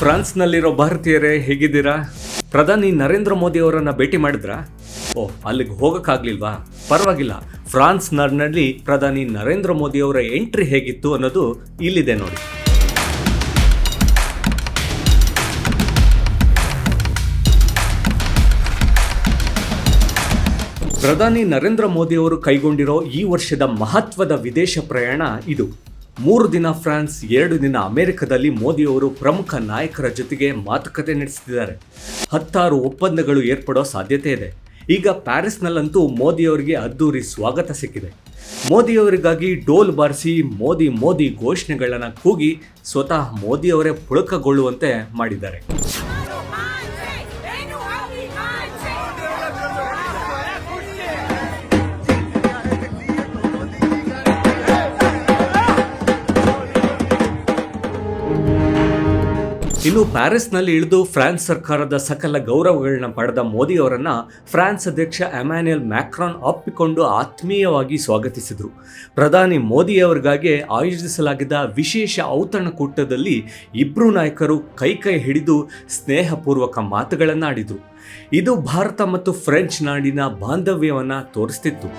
ಫ್ರಾನ್ಸ್ನಲ್ಲಿರೋ ಭಾರತೀಯರೇ ಹೇಗಿದ್ದೀರಾ? ಪ್ರಧಾನಿ ನರೇಂದ್ರ ಮೋದಿ ಅವರನ್ನ ಭೇಟಿ ಮಾಡಿದ್ರಾ? ಓ, ಅಲ್ಲಿಗೆ ಹೋಗಕ್ಕಾಗ್ಲಿಲ್ವಾ? ಪರವಾಗಿಲ್ಲ. ಫ್ರಾನ್ಸ್ನಲ್ಲಿ ಪ್ರಧಾನಿ ನರೇಂದ್ರ ಮೋದಿ ಅವರ ಎಂಟ್ರಿ ಹೇಗಿತ್ತು ಅನ್ನೋದು ಇಲ್ಲಿದೆ ನೋಡಿ. ಪ್ರಧಾನಿ ನರೇಂದ್ರ ಮೋದಿ ಅವರು ಕೈಗೊಂಡಿರೋ ಈ ವರ್ಷದ ಮಹತ್ವದ ವಿದೇಶ ಪ್ರಯಾಣ ಇದು. ಮೂರು ದಿನ ಫ್ರಾನ್ಸ್, ಎರಡು ದಿನ ಅಮೆರಿಕದಲ್ಲಿ ಮೋದಿ ಅವರು ಪ್ರಮುಖ ನಾಯಕರ ಜೊತೆಗೆ ಮಾತುಕತೆ ನಡೆಸಿದ್ದಾರೆ ಹತ್ತಾರು ಒಪ್ಪಂದಗಳು ಏರ್ಪಡೋ ಸಾಧ್ಯತೆ ಇದೆ. ಈಗ ಪ್ಯಾರಿಸ್ನಲ್ಲಂತೂ ಮೋದಿಯವರಿಗೆ ಅದ್ದೂರಿ ಸ್ವಾಗತ ಸಿಕ್ಕಿದೆ. ಮೋದಿಯವರಿಗಾಗಿ ಡೋಲ್ ಬಾರಿಸಿ ಮೋದಿ ಮೋದಿ ಘೋಷಣೆಗಳನ್ನು ಕೂಗಿ ಸ್ವತಃ ಮೋದಿಯವರೇ ಪುಳಕಗೊಳ್ಳುವಂತೆ ಮಾಡಿದ್ದಾರೆ. ಇನ್ನು ಪ್ಯಾರಿಸ್ನಲ್ಲಿ ಇಳಿದು ಫ್ರಾನ್ಸ್ ಸರ್ಕಾರದ ಸಕಲ ಗೌರವಗಳನ್ನ ಪಡೆದ ಮೋದಿ ಅವರನ್ನ ಫ್ರಾನ್ಸ್ ಅಧ್ಯಕ್ಷ ಅಮ್ಯಾನ್ಯಲ್ ಮ್ಯಾಕ್ರಾನ್ ಅಪ್ಪಿಕೊಂಡು ಆತ್ಮೀಯವಾಗಿ ಸ್ವಾಗತಿಸಿದರು. ಪ್ರಧಾನಿ ಮೋದಿ ಅವರಿಗಾಗಿ ಆಯೋಜಿಸಲಾಗಿದ್ದ ವಿಶೇಷ ಔತಣಕೂಟದಲ್ಲಿ ಇಬ್ಬರು ನಾಯಕರು ಕೈ ಕೈ ಹಿಡಿದು ಸ್ನೇಹಪೂರ್ವಕ ಮಾತುಗಳನ್ನಾಡಿದರು. ಇದು ಭಾರತ ಮತ್ತು ಫ್ರೆಂಚ್ ನಾಡಿನ ಬಾಂಧವ್ಯವನ್ನು ತೋರಿಸ್ತಿತ್ತು.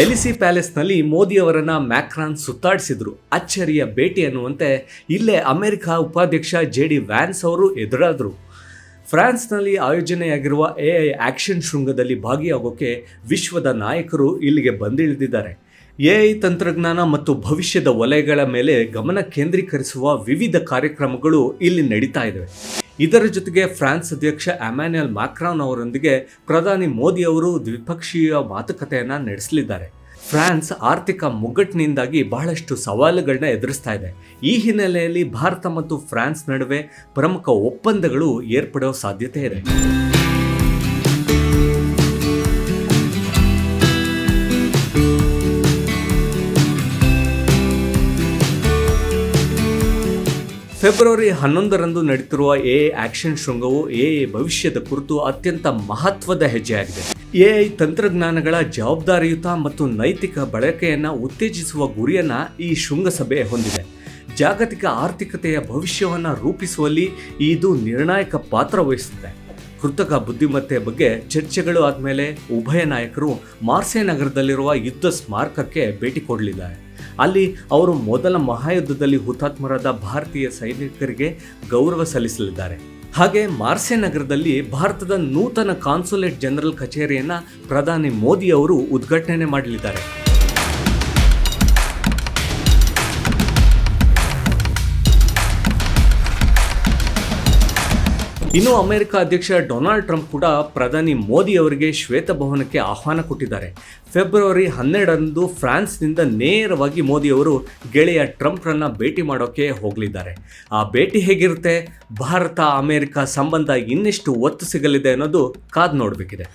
ಎಲಿಸಿ ಪ್ಯಾಲೇಸ್ನಲ್ಲಿ ಮೋದಿ ಅವರನ್ನ ಮ್ಯಾಕ್ರಾನ್ ಸುತ್ತಾಡಿಸಿದ್ರು. ಅಚ್ಚರಿಯ ಭೇಟಿ ಅನ್ನುವಂತೆ ಇಲ್ಲೇ ಅಮೆರಿಕ ಉಪಾಧ್ಯಕ್ಷ ಜೆ ಡಿ ವ್ಯಾನ್ಸ್ ಅವರು ಎದುರಾದರು. ಫ್ರಾನ್ಸ್ನಲ್ಲಿ ಆಯೋಜನೆಯಾಗಿರುವ ಎ ಐ ಆಕ್ಷನ್ ಶೃಂಗದಲ್ಲಿ ಭಾಗಿಯಾಗೋಕೆ ವಿಶ್ವದ ನಾಯಕರು ಇಲ್ಲಿಗೆ ಬಂದಿಳಿದಿದ್ದಾರೆ. ಎ ಐ ತಂತ್ರಜ್ಞಾನ ಮತ್ತು ಭವಿಷ್ಯದ ವಲಯಗಳ ಮೇಲೆ ಗಮನ ಕೇಂದ್ರೀಕರಿಸುವ ವಿವಿಧ ಕಾರ್ಯಕ್ರಮಗಳು ಇಲ್ಲಿ ನಡೀತಾ ಇವೆ ಇದರ ಜೊತೆಗೆ ಫ್ರಾನ್ಸ್ ಅಧ್ಯಕ್ಷ ಅಮ್ಯಾನ್ಯಲ್ ಮ್ಯಾಕ್ರಾನ್ ಅವರೊಂದಿಗೆ ಪ್ರಧಾನಿ ಮೋದಿ ಅವರು ದ್ವಿಪಕ್ಷೀಯ ಮಾತುಕತೆಯನ್ನು ನಡೆಸಲಿದ್ದಾರೆ. ಫ್ರಾನ್ಸ್ ಆರ್ಥಿಕ ಮುಗ್ಗಟ್ಟಿನಿಂದಾಗಿ ಬಹಳಷ್ಟು ಸವಾಲುಗಳನ್ನ ಎದುರಿಸ್ತಾ ಇದೆ. ಈ ಹಿನ್ನೆಲೆಯಲ್ಲಿ ಭಾರತ ಮತ್ತು ಫ್ರಾನ್ಸ್ ನಡುವೆ ಪ್ರಮುಖ ಒಪ್ಪಂದಗಳು ಏರ್ಪಡೋ ಸಾಧ್ಯತೆ ಇದೆ. ಫೆಬ್ರವರಿ ಹನ್ನೊಂದರಂದು ನಡೆಯುತ್ತಿರುವ ಎ ಆಕ್ಷನ್ ಶೃಂಗವು ಎ ಭವಿಷ್ಯದ ಕುರಿತು ಅತ್ಯಂತ ಮಹತ್ವದ ಹೆಜ್ಜೆಯಾಗಿದೆ. ಎಐ ತಂತ್ರಜ್ಞಾನಗಳ ಜವಾಬ್ದಾರಿಯುತ ಮತ್ತು ನೈತಿಕ ಬಳಕೆಯನ್ನು ಉತ್ತೇಜಿಸುವ ಗುರಿಯನ್ನ ಈ ಶೃಂಗಸಭೆ ಹೊಂದಿದೆ. ಜಾಗತಿಕ ಆರ್ಥಿಕತೆಯ ಭವಿಷ್ಯವನ್ನ ರೂಪಿಸುವಲ್ಲಿ ಇದು ನಿರ್ಣಾಯಕ ಪಾತ್ರ ವಹಿಸುತ್ತೆ. ಕೃತಕ ಬುದ್ಧಿಮತ್ತೆ ಬಗ್ಗೆ ಚರ್ಚೆಗಳು ಆದಮೇಲೆ ಉಭಯ ನಾಯಕರು ಮಾರ್ಸೆ ನಗರದಲ್ಲಿರುವ ಯುದ್ಧ ಸ್ಮಾರಕಕ್ಕೆ ಭೇಟಿ ಕೊಡಲಿದ್ದಾರೆ. ಅಲ್ಲಿ ಅವರು ಮೊದಲ ಮಹಾಯುದ್ಧದಲ್ಲಿ ಹುತಾತ್ಮರಾದ ಭಾರತೀಯ ಸೈನಿಕರಿಗೆ ಗೌರವ ಸಲ್ಲಿಸಲಿದ್ದಾರೆ. ಹಾಗೆ ಮಾರ್ಸೆ ನಗರದಲ್ಲಿ ಭಾರತದ ನೂತನ ಕಾನ್ಸುಲೇಟ್ ಜನರಲ್ ಕಚೇರಿಯನ್ನು ಪ್ರಧಾನಿ ಮೋದಿ ಅವರು ಉದ್ಘಾಟನೆ ಮಾಡಲಿದ್ದಾರೆ. ಇನ್ನು ಅಮೆರಿಕ ಅಧ್ಯಕ್ಷ ಡೊನಾಲ್ಡ್ ಟ್ರಂಪ್ ಕೂಡ ಪ್ರಧಾನಿ ಮೋದಿ ಅವರಿಗೆ ಶ್ವೇತಭವನಕ್ಕೆ ಆಹ್ವಾನ ಕೊಟ್ಟಿದ್ದಾರೆ. ಫೆಬ್ರವರಿ ಹನ್ನೆರಡರಂದು ಫ್ರಾನ್ಸ್ನಿಂದ ನೇರವಾಗಿ ಮೋದಿ ಅವರು ಗೆಳೆಯ ಟ್ರಂಪ್ರನ್ನ ಭೇಟಿ ಮಾಡೋಕ್ಕೆ ಹೋಗಲಿದ್ದಾರೆ. ಆ ಭೇಟಿ ಹೇಗಿರುತ್ತೆ? ಭಾರತ, ಅಮೆರಿಕ ಸಂಬಂಧ ಇನ್ನಿಷ್ಟು ಒತ್ತು ಸಿಗಲಿದೆ ಅನ್ನೋದು ಕಾದು ನೋಡಬೇಕಿದೆ.